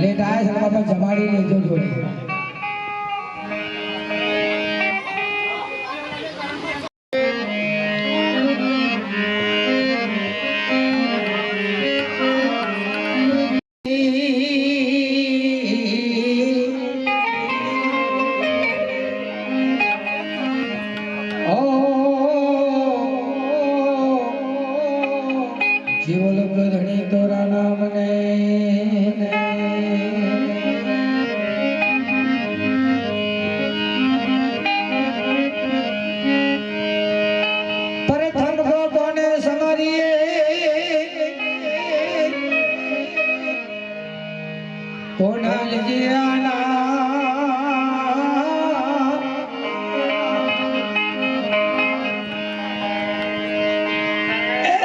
Late આયા છે બાપા જમાડી લેજો જોડે. જીવલોક ધણી તોરા નામને પ્રથમ કોના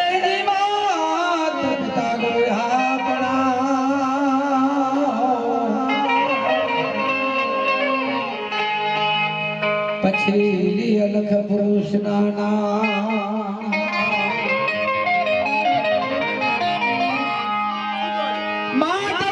એની માત પિતા ગોયા પછી અલખ પુરુષ નાના માતા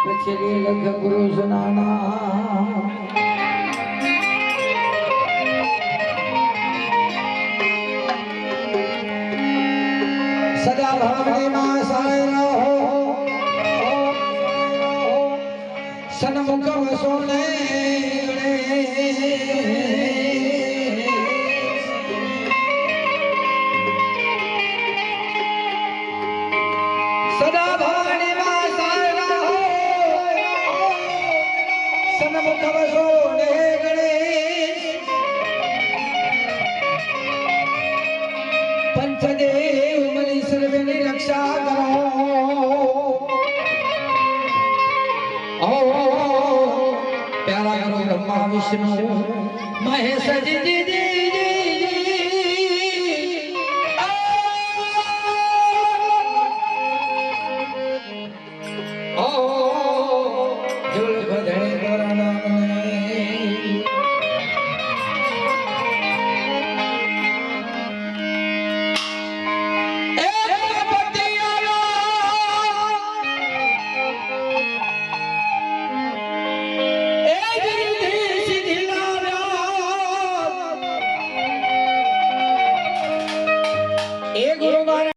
પછી લખ ગુરુ સુનાના સન્મુખ વસોને પંચદેવ મની સર્વેની રક્ષા કરો. ઓ પ્યારા કરો બ્રહ્મા વિષ્ણુ. મહેશ જી એ ગુરુ